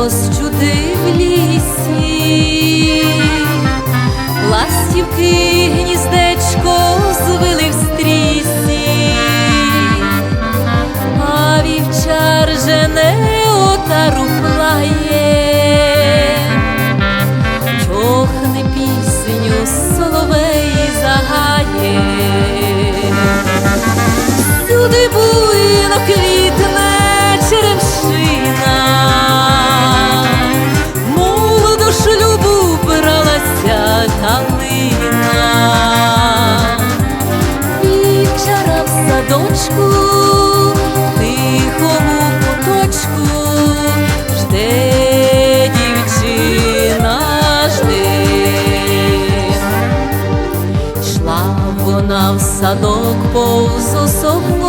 голос чути в лісі, ластівки. дочку, тихому куточку жде дівчина жде, йшла вона в садок повз особу.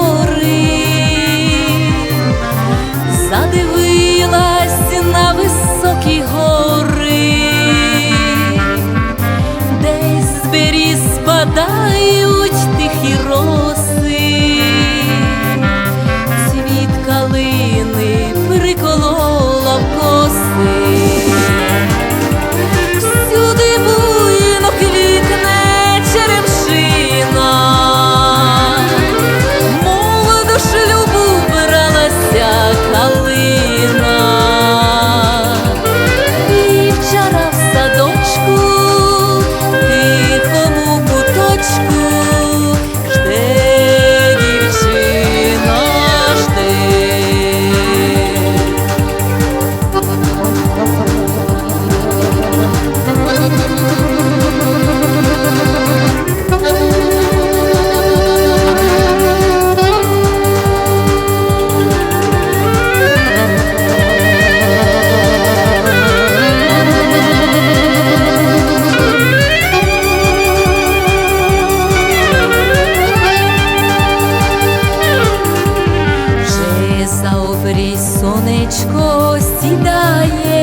сонечко сідає,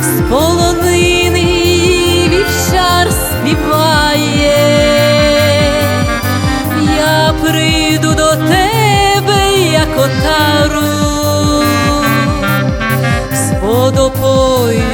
з полонини вівчар співає, я прийду до тебе, як отару з водопою.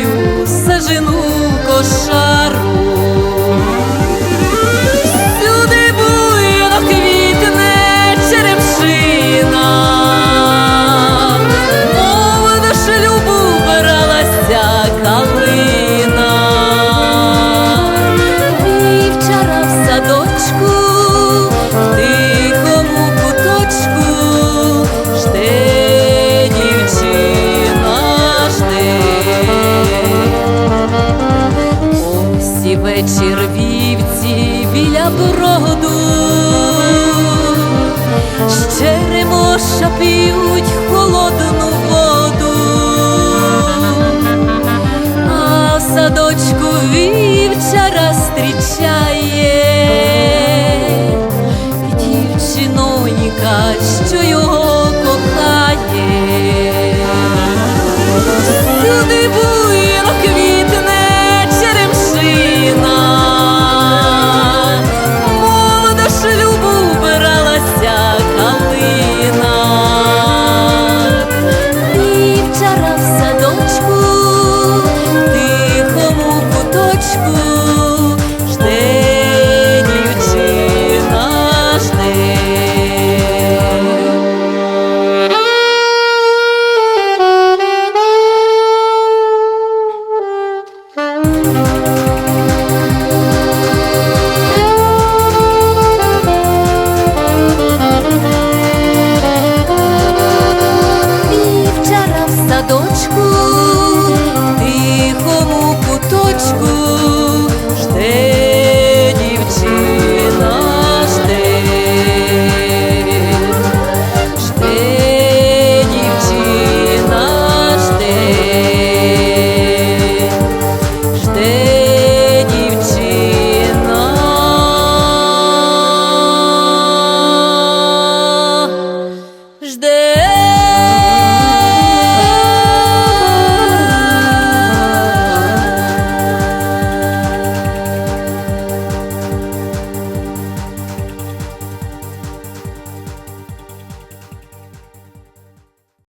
вечір вівці біля броду, ще ремоша холодну воду, а садочку вівчара зустрічає дівчинонька, що його.